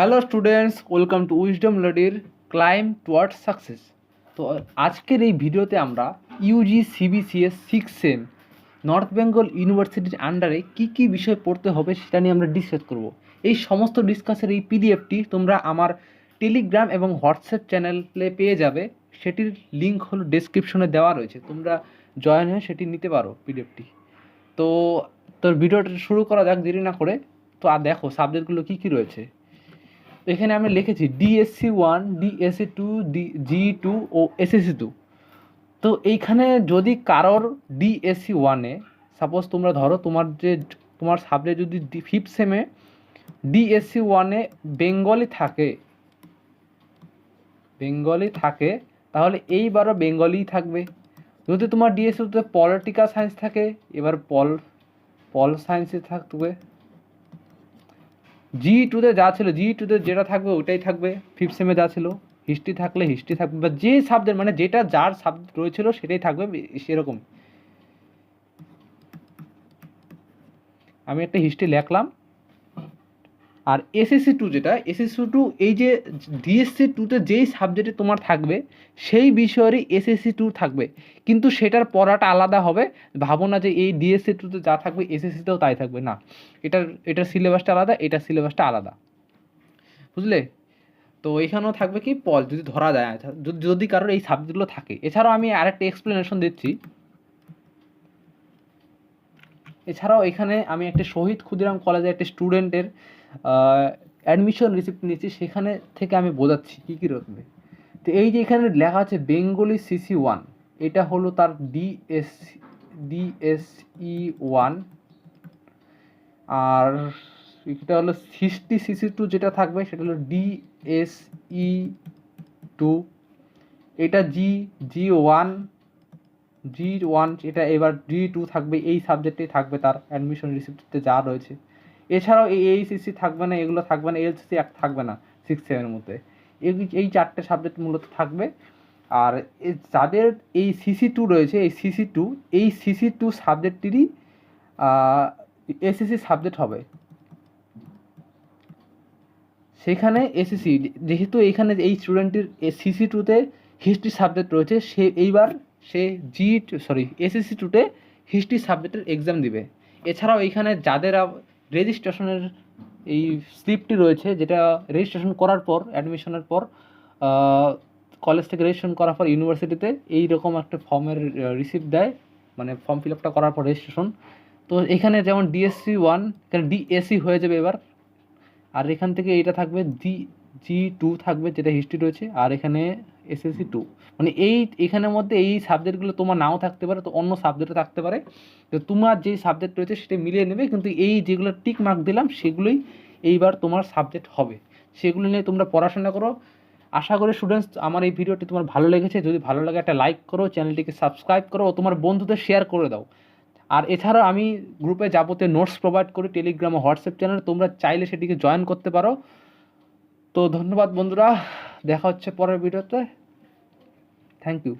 Hello students welcome to wisdom ladder climb toward success তো আজকের এই ভিডিওতে আমরা UG CBCS six sem North Bengal ইউনিভার্সিটির আন্ডারে কী কী বিষয় পড়তে হবে সেটা নিয়ে আমরা ডিসকাস করব। এই সমস্ত ডিসকাসের এই পিডিএফটি তোমরা আমার টেলিগ্রাম এবং হোয়াটসঅ্যাপ চ্যানেলে পেয়ে যাবে। সেটির লিঙ্ক হলো ডেসক্রিপশনে দেওয়া রয়েছে। তোমরা জয়েন হয়ে সেটি নিতে পারো পিডিএফটি তো তোর ভিডিওটা শুরু করা যাক, দেরি না করে। তো আর দেখো সাবজেক্টগুলো কী কী রয়েছে? এখানে আমি লিখেছি DSC one DSC two D G two ও এসএসসি টু তো এইখানে যদি কারোর ডিএসসি ওয়ানে সাপোজ তোমরা ধরো তোমার যে, তোমার সাবজেক্ট যদি ফিফথ সেমে ডিএসসি ওয়ানে বেঙ্গলি থাকে বেঙ্গলি থাকে, তাহলে এইবারও বেঙ্গলিই থাকবে। যদি তোমার ডিএসসি পলিটিক্যাল সায়েন্স থাকে, এবার পল পল সায়েন্সে থাকবে। জি টুতে যা ছিল জি টুতে যেটা থাকবে ওটাই থাকবে ফিফথ সেমে যা ছিল হিস্ট্রি থাকলে হিস্ট্রি থাকবে, বা যে সাবজেক্ট মানে যেটা যার সাবজেক্ট রয়েছিল সেটাই থাকবে, সেরকম। আমি একটা হিস্ট্রি লিখলাম আর এসএসসি টু যেটা এসএসসি টু এই যে ডিএসসি টুতে যেই সাবজেক্টে তোমার থাকবে, সেই বিষয়েরই এসএসসি টু থাকবে। কিন্তু সেটার পড়াটা আলাদা হবে। ভাবো না যে এই ডিএসসি টুতে যা থাকবে এসএসসিতেও তাই থাকবে। না, এটার এটার সিলেবাসটা আলাদা, এটার সিলেবাসটা আলাদা। বুঝলে? তো এখানেও থাকবে কি? পল যদি ধরা যায়। যদি কারোর এই সাবজেক্টগুলো থাকে। এছাড়াও আমি আরেকটা এক্সপ্লেনেশন দিচ্ছি। এছাড়াও এখানে আমি একটা শহীদ ক্ষুদিরাম কলেজে একটা স্টুডেন্টের অ্যাডমিশন রিসিপ্ট নিয়েছি, সেখানে থেকে আমি বোঝাচ্ছি কী কী রকমে তো এই যে এখানে লেখা আছে বেঙ্গলি সিসি ওয়ান, এটা হলো তার ডিএস ডিএসই ওয়ান আর এটা হলো সিক্সটি সিসি টু যেটা থাকবে, সেটা হলো ডিএসই টু এটা জি জি ওয়ান জি ওয়ান এটা এবার জি টু থাকবে, এই সাবজেক্টেই থাকবে তার অ্যাডমিশন রিসিপ্টে যা রয়েছে। এছাড়াও এই এইসিসি থাকবে না, এগুলো থাকবে না এলসিসি এক থাকবে না সিক্স সেভেনের মধ্যে। এই এই চারটে সাবজেক্ট মূলত থাকবে। আর যাদের এই সিসি টু রয়েছে, এই সিসি টু এই সিসি টু সাবজেক্টটিরই এসএসসি সাবজেক্ট হবে। সেখানে এসএসসি যেহেতু এইখানে এই স্টুডেন্টের সিসি টুতে হিস্ট্রি সাবজেক্ট রয়েছে, সে, এইবার সে জি সরি এসএসসি টুতে হিস্ট্রি সাবজেক্টের এক্সাম দিবে। এছাড়াও এইখানে যাদের রেজিস্ট্রেশনের এই স্লিপটি রয়েছে, যেটা রেজিস্ট্রেশন করার পর অ্যাডমিশনের পর কলেজ থেকে রেজিস্ট্রেশন করার পর ইউনিভার্সিটিতে এই রকম একটা ফর্মের রিসিপ্ট দেয়। মানে ফর্ম ফিল আপটা করার পর রেজিস্ট্রেশন তো এখানে যেমন ডিএসসি ওয়ান এখানে ডিএসসি হয়ে যাবে এবার। আর এখান থেকে এটা থাকবে জি জি টু থাকবে, যেটা হিস্ট্রি রয়েছে। আর এখানে এসএসসি টু মানে এই, এখানের মধ্যে এই সাবজেক্টগুলো তোমার নাও থাকতে পারে, তো অন্য সাবজেক্টে থাকতে পারে। তো তোমার যে সাবজেক্ট রয়েছে সেটা মিলিয়ে নেবে, কিন্তু এই যেগুলো টিক মার্ক দিলাম, সেগুলোই এইবার তোমার সাবজেক্ট হবে। সেগুলো নিয়ে তোমরা পড়াশোনা করো। আশা করি স্টুডেন্টস আমার এই ভিডিওটি তোমার ভালো লেগেছে। যদি ভালো লাগে একটা লাইক করো চ্যানেলটিকে সাবস্ক্রাইব করো, ও তোমার বন্ধুদের শেয়ার করে দাও। আর এছাড়াও আমি গ্রুপে যাবতীয় নোটস প্রোভাইড করি টেলিগ্রাম ও হোয়াটসঅ্যাপ চ্যানেল তোমরা চাইলে সেটিকে জয়েন করতে পারো। তো ধন্যবাদ বন্ধুরা, দেখা হচ্ছে পরের ভিডিওতে থ্যাংক ইউ